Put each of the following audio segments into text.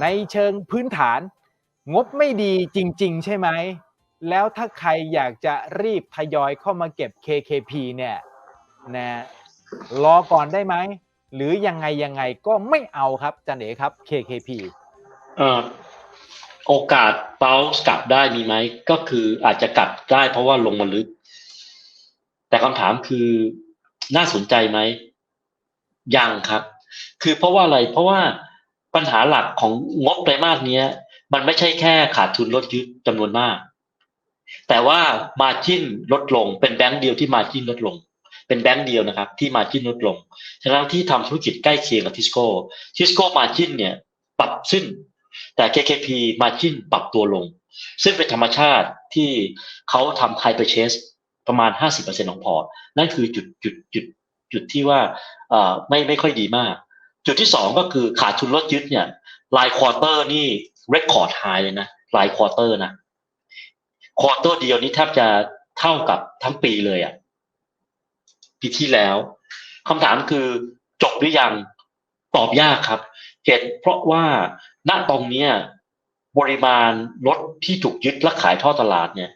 ในเชิงพื้นฐาน งบไม่ดีจริง ๆ ใช่ไหม แล้วถ้าใครอยากจะรีบทยอยเข้ามาเก็บ KKP เนี่ยนะรอก่อนได้ไหม หรือยังไงยังไงก็ไม่เอาครับจันเอ๋ครับ KKP เอ่อโอกาสเบลส์กลับได้มีไหม ก็คืออาจจะกลับได้เพราะว่าลงมาลึก แต่คำถามคือน่าสนใจไหมยังครับ คือเพราะว่าอะไรเพราะว่า ปัญหาหลักของงบไตรมาสนี้มันไม่ใช่แค่ขาดทุนลดยึดจำนวนมาก แต่ว่ามาจิ้นลดลง เป็นแบงก์เดียวที่มาจิ้นลดลง เป็นแบงก์เดียวนะครับที่มาจิ้นลดลงทั้งที่ทำธุรกิจใกล้เคียงกับทิสโก้ทิสโก้มาจิ้นเนี่ยปรับขึ้น แต่ KKP มาจิ้นปรับตัวลง ซึ่งเป็นธรรมชาติที่เขาทำ high purchase ประมาณ 50%ของพอร์ตนั่นคือจุดจุดจุดจุดที่ว่าไม่ไม่ค่อยดีมาก จุดที่สองก็คือขาดทุนลดยึดเนี่ยรายควอเตอร์นี่ record high เลยนะรายควอเตอร์นะควอเตอร์เดียวนี้แทบจะเท่ากับทั้งปีเลยอะ่ะปีที่แล้วคำถามคือจบหรือยังตอบยากครับเหตุเพราะว่าณตรงเนี้ยปริมาณรถที่ถูกยึดและขายท่อตลาดเนี่ย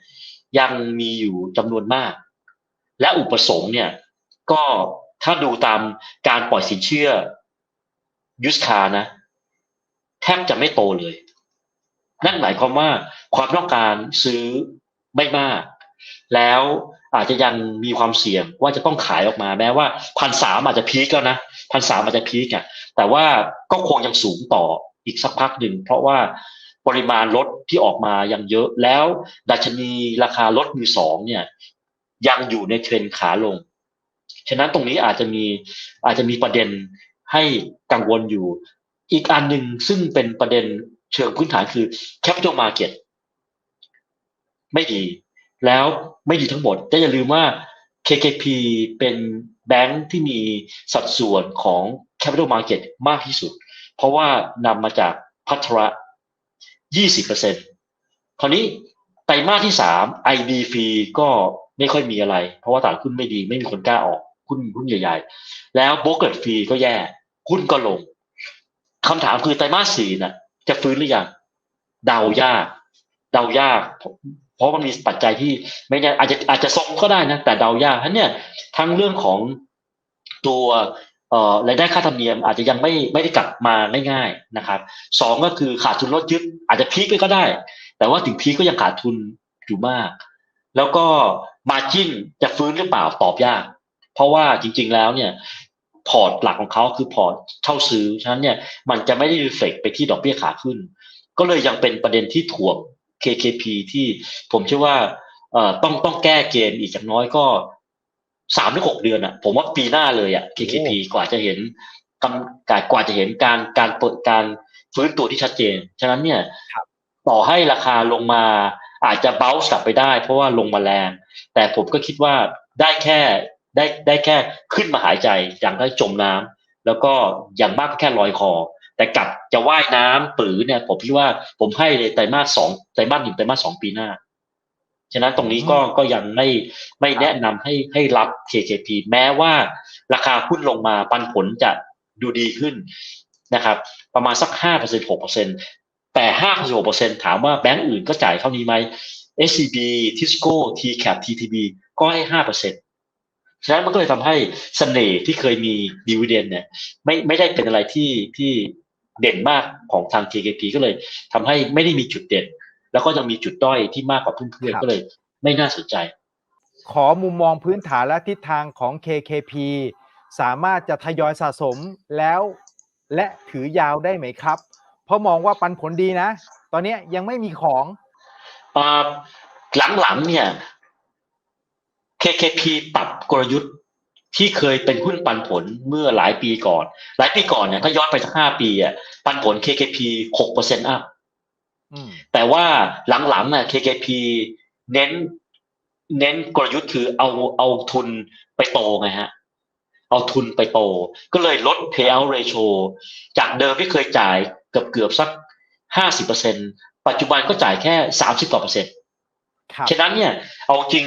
ยังมีอยู่จำนวนมาก และอุปสงค์เนี่ย ก็ถ้าดูตามการปล่อยสินเชื่อ ยุสคานะแทบจะไม่โตเลย นั่นหมายความว่าความต้องการซื้อไม่มาก แล้วอาจจะยังมีความเสี่ยงว่าจะต้องขายออกมาแม้ว่าพันสามอาจจะพีคแล้วนะพันสามอาจจะพีคอะแต่ว่าก็คงยังสูงต่ออีกสักพักหนึ่งเพราะว่าปริมาณรถที่ออกมายังเยอะแล้ว ดัชนีราคารถมือสองเนี่ย ยังอยู่ในเทรนขาลง ฉะนั้นตรงนี้อาจจะมีอาจจะมีประเด็น ให้กังวลอยู่ อีกอันหนึ่งซึ่งเป็นประเด็นเชิงพื้นฐานคือ capital market ไม่ดี แล้วไม่ดีทั้งหมด แต่อย่าลืมว่า KKP เป็นแบงค์ที่มีสัดส่วนของ capital market มากที่สุด เพราะว่านำมาจากพัทระ 20%คราวนี้ไตรมาสที่สาม IB ฟรีก็ไม่ค่อยมีอะไร เพราะว่าตลาดหุ้นไม่ดีไม่มีคนกล้าออกหุ้นหุ้นใหญ่ ๆ แล้วโบรกเกอร์ฟรีก็แย่ หุ้นก็ลงคำถามคือไตรมาสสี่น่ะจะฟื้นหรือยังเดายากเดายาก เพราะมันมีปัจจัยที่ไม่แน่อาจจะอาจจะทรงก็ได้นะแต่เดายากทั้นเนี่ยทั้งเรื่องของตัวเอ่อรายได้ค่าธรรมเนียมอาจจะยังไม่ไม่ได้กลับมาง่ายๆนะครับสองก็คือขาดทุนลดยึดอาจจะพีคไปก็ได้ แต่ว่าถึงพีคก็ยังขาดทุนอยู่มาก แล้วก็มาจิ้นจะฟื้นหรือเปล่าตอบยาก เพราะว่าจริง ๆแล้วเนี่ย พอร์ตหลักของเขาคือพอร์ตเช่าซื้อ ฉะนั้นเนี่ยมันจะไม่ได้รีเฟกไปที่ดอกเบี้ยขาขึ้น ก็เลยยังเป็นประเด็นที่ถ่วง KKP ที่ผมเชื่อว่าเอ่อต้องต้องแก้เกมอีกจากน้อยก็สามถึงหกเดือนอะผมว่าปีหน้าเลยอะ KKP กว่าจะเห็นกำกกว่าจะเห็นการการเปิดการฟื้นตัวที่ชัดเจน ฉะนั้นเนี่ยต่อให้ราคาลงมาอาจจะเบ้ากลับไปได้ เพราะว่าลงมาแรง แต่ผมก็คิดว่าได้แค่ ได้ได้แค่ขึ้นมาหายใจอย่างได้จมน้ำแล้วก็อย่างมากก็แค่ลอยคอ แต่กลับจะว่ายน้ำปือเนี่ย ผมคิดว่าผมให้เลยไตรมาสสองไตรมาสหนึ่งไตรมาสสองปีหน้าฉะนั้นตรงนี้ก็ก็ยังไม่ไม่แนะนำให้ให้รับ KKP แม้ว่าราคาหุ้นลงมาปันผลจะดูดีขึ้นนะครับ ประมาณสักห้าเปอร์เซ็นหกเปอร์เซ็นแต่ห้าเปอร์เซ็นหกเปอร์เซ็นถามว่าแบงก์อื่นก็จ่ายเท่านี้ไหม SCB Tisco TCAP TTB ก็ให้ห้าเปอร์เซ็น ฉะนั้นมันก็เลยทำให้เสน่ห์ที่เคยมีดีเวเดนเนี่ยไม่ไม่ได้เป็นอะไรที่ที่เด่นมากของทาง KKP ก็เลยทำให้ไม่ได้มีจุดเด่น แล้วก็ยังมีจุดด้อยที่มากกว่าเพื่อนๆก็เลย ไม่น่าสนใจ ขอมุมมองพื้นฐานและทิศทางของ KKP สามารถจะทยอยสะสมแล้วและถือยาวได้ไหมครับ เพราะมองว่าปันผลดีนะ ตอนนี้ยังไม่มีของหลังๆเนี่ย KKP ปรับกลยุทธ์ที่เคยเป็นหุ้นปันผลเมื่อหลายปีก่อน หลายปีก่อนเนี่ยถ้าย้อนไปสักห้าปีอะปันผล KKP หกเปอร์เซ็นต์อัพแต่ว่าหลังๆน่ะ KKP เน้น เน้นกลยุทธ์คือเอาเอาทุนไปโตไงฮะ เอาทุนไปโต ก็เลยลด payout ratio จากเดิมที่เคยจ่ายเกือบเกือบสักห้าสิบเปอร์เซ็นปัจจุบันก็จ่ายแค่สามสิบกว่าเปอร์เซ็นต์ฉะนั้นเนี่ย เอาจริง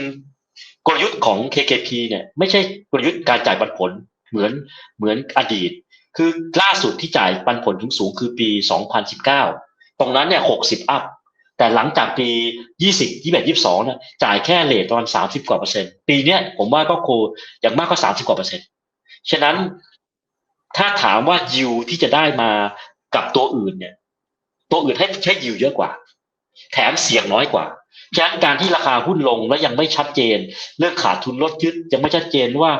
กลยุทธ์ของ KKP เนี่ยไม่ใช่กลยุทธ์การจ่ายปันผลเหมือนเหมือนอดีต คือล่าสุดที่จ่ายปันผลสูงคือปี 2019 ตรงนั้นเนี่ย 60 อัพ แต่หลังจากปี 20 21 22นี่ยจ่ายแค่เลทประมาณ30 กว่าเปอร์เซ็นต์ ปีเนี้ยผมว่าก็โคอย่างมากก็ 30 กว่าเปอร์เซ็นต์ ฉะนั้นถ้าถามว่ายิวที่จะได้มากับตัวอื่นเนี่ย ตัวอื่นให้ใช้ยิวเยอะกว่า แถมเสี่ยงน้อยกว่า ฉะนั้นการที่ราคาหุ้นลงแล้วยังไม่ชัดเจน เรื่องขาดทุนลดยึดยังไม่ชัดเจนว่า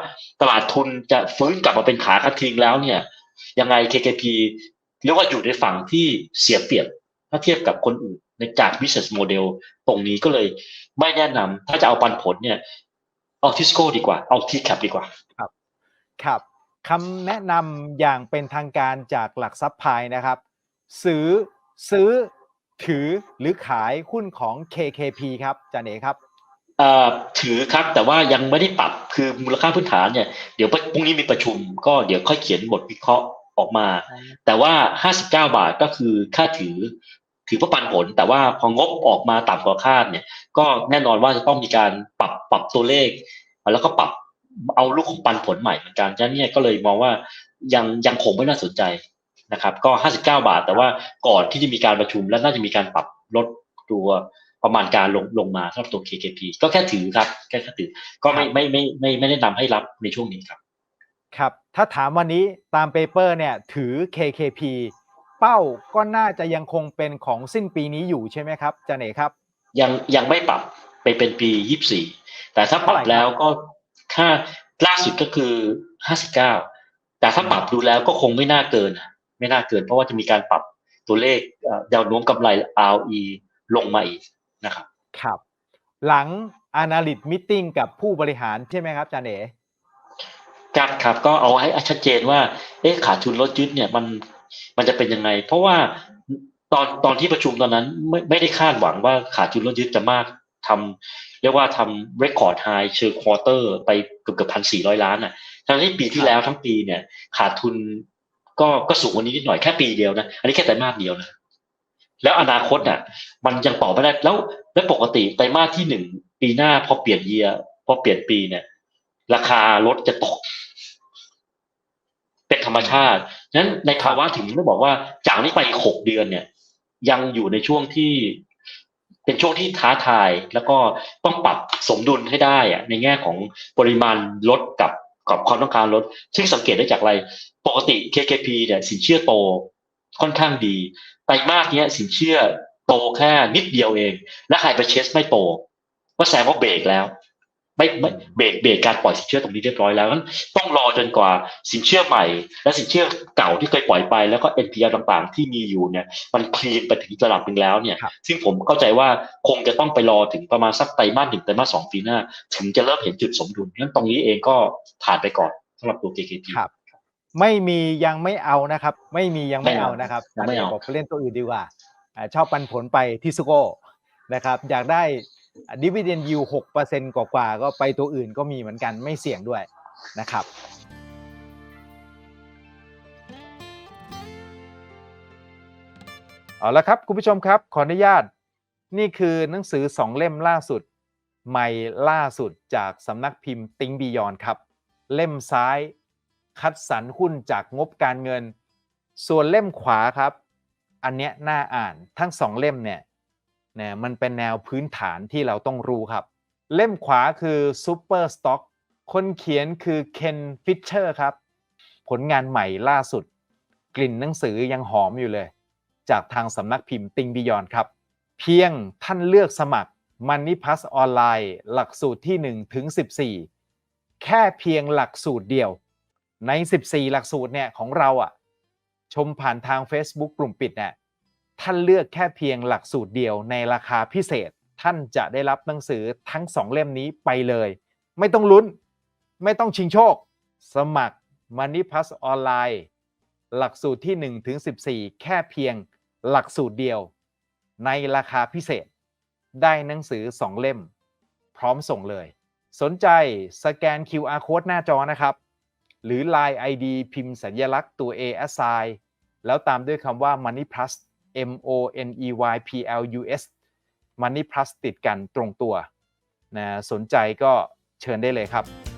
ตลาดทุนจะฟื้นกลับมาเป็นขากระทิงแล้วเนี่ย ยังไง KKP เรียกว่าอยู่ในฝั่งที่เสียเปรียบถ้าเทียบกับคนอื่นในจาก business model ตรงนี้ก็เลยไม่แนะนำถ้าจะเอาปันผลเนี่ยเอาทิสโก้ดีกว่า เอาทีแคปดีกว่า ครับ ครับคำแนะนำอย่างเป็นทางการจากหลักทรัพย์พายนะครับ ซื้อซื้อ ถือหรือขายหุ้นของ KKP ครับจานเอครับเอ่อถือครับแต่ว่ายังไม่ได้ปรับคือมูลค่าพื้นฐานเนี่ยเดี๋ยวพรุ่งนี้มีประชุม ก็เดี๋ยวค่อยเขียนบทวิเคราะห์ออกมา แต่ว่า 59 บาทก็คือค่าถือ ถือเพื่อปันผล แต่ว่าพองบออกมาต่ำกว่าคาดเนี่ย ก็แน่นอนว่าจะต้องมีการปรับปรับตัวเลข แล้วก็ปรับเอาลูกของปันผลใหม่เหมือนกันฉะนั้นเนี่ยก็เลยมองว่ายังยังคงไม่น่าสนใจ นะครับก็ 59 บาท แต่ว่าก่อนที่จะมีการประชุมแล้วน่าจะมีการปรับลดตัวประมาณการลงลงมาสำหรับตัว KKP ก็แค่ถือครับแค่แค่ถือก็ไม่ไม่ไม่ไม่ไม่ได้นำให้รับในช่วงนี้ครับ ครับ ถ้าถามวันนี้ตามเปเปอร์เนี่ยถือ KKP เป้าก็น่าจะยังคงเป็นของสิ้นปีนี้อยู่ใช่ไหมครับจานเอครับ ยังยังไม่ปรับไปเป็นปี 24 แต่ถ้าปรับเท่าไหร่ครับแล้วก็ค่าล่าสุดก็คือ 59 แต่ถ้าปรับดูแล้วก็คงไม่น่าเกิน ไม่น่าเกิน เพราะว่าจะมีการปรับตัวเลขเอ่อแนวโน้มกำไร ROE ลงมาอีกนะครับครับ หลัง Analyst Meeting กับผู้บริหารใช่ไหมครับจานเอครับครับก็เอาให้ชัดเจนว่า เอ๊ะขาดทุนลดยึดเนี่ยมันมันจะเป็นยังไง เพราะว่าตอนตอนที่ประชุมตอนนั้นไม่ไม่ได้คาดหวังว่าขาดทุนลดยึดจะมากทำเรียกว่าทำ record high เชิงควอเตอร์ไปเกือบเกือบพันสี่ร้อยล้านอะทั้งที่ปีที่แล้วทั้งปีเนี่ยขาดทุน ก็ก็สูงกว่านี้นิดหน่อยแค่ปีเดียวนะ อันนี้แค่ไตรมาสเดียวนะ แล้วอนาคตอะ มันยังต่อไม่ได้แล้ว แล้วปกติไตรมาสที่หนึ่งปีหน้าพอเปลี่ยนเยียพอเปลี่ยนปีเนี่ย ราคารถจะตก เป็นธรรมชาตินั้นในภาวะถึงได้บอกว่าจากนี้ไปหกเดือนเนี่ย ยังอยู่ในช่วงที่เป็นช่วงที่ท้าทายแล้วก็ต้องปรับสมดุลให้ได้อะในแง่ของปริมาณลดกับกับความต้องการลดซึ่งสังเกตได้จากอะไร ปกติ KKP เนี่ยสินเชื่อโตค่อนข้างดีไตรมาสเนี้ยสินเชื่อโตแค่นิดเดียวเอง และไฮเปอร์เชสไม่โตก็แสดงว่าเบรกแล้ว ไม่ไม่เบรกเบรกการปล่อยสินเชื่อตรงนี้เรียบร้อยแล้วงั้นต้องรอจนกว่าสินเชื่อใหม่ และสินเชื่อเก่าที่เคยปล่อยไปแล้วก็ NPL ต่างๆ ที่มีอยู่เนี่ยมันคลีนไปถึงระดับหนึ่งแล้วเนี่ยครับซึ่งผมเข้าใจว่าคงจะต้องไปรอถึงประมาณสักไตรมาสหนึ่งไตรมาสสองปีหน้า ถึงจะเริ่มเห็นจุดสมดุลงั้นตรงนี้เองก็ผ่านไปก่อนสำหรับตัว KKP ครับ ไม่มียังไม่เอานะครับ ไม่มียังไม่ไม่เอาเอานะครับยังไม่เอาบอกไปเล่นตัวอื่นดีกว่าอ่าชอบปันผลไปที่ซุโก้นะครับอยากได้ดิวิเดนยิวหกเปอร์เซ็นกว่าๆก็ไปตัวอื่นก็มีเหมือนกันไม่เสี่ยงด้วยนะครับเอาละครับคุณผู้ชมครับ ขออนุญาตนี่คือหนังสือสองเล่มล่าสุด ใหม่ล่าสุดจากสำนักพิมพ์ติงบียอนครับ เล่มซ้าย คัดสรรหุ้นจากงบการเงิน ส่วนเล่มขวาครับ อันเนี้ยน่าอ่านทั้งสองเล่มเนี่ยนะมันเป็นแนวพื้นฐานที่เราต้องรู้ครับ เล่มขวาคือ Super Stock คนเขียนคือเคนฟิชเชอร์ครับ ผลงานใหม่ล่าสุด กลิ่นหนังสือยังหอมอยู่เลย จากทางสำนักพิมพ์ติงบิยอนครับ เพียงท่านเลือกสมัคร Money Plus ออนไลน์ หลักสูตรที่ 1 ถึง 14 แค่เพียงหลักสูตรเดียว ใน 14 หลักสูตรเนี่ยของเราอะชมผ่านทาง Facebook กลุ่มปิดเนี่ยท่านเลือกแค่เพียงหลักสูตรเดียวในราคาพิเศษ ท่านจะได้รับหนังสือทั้ง 2 เล่มนี้ไปเลย ไม่ต้องลุ้น ไม่ต้องชิงโชค สมัคร Money Plus ออนไลน์หลักสูตรที่ 1 ถึง 14 แค่เพียงหลักสูตรเดียว ในราคาพิเศษ ได้หนังสือ 2 เล่ม พร้อมส่งเลย สนใจสแกน QR code หน้าจอนะครับ หรือ Line ID พิมพ์สัญลักษณ์ตัว A assign แล้วตามด้วยคำว่า Money Plus M O N E Y P L U S Money Plus ติดกันตรงตัวนะสนใจก็เชิญได้เลยครับ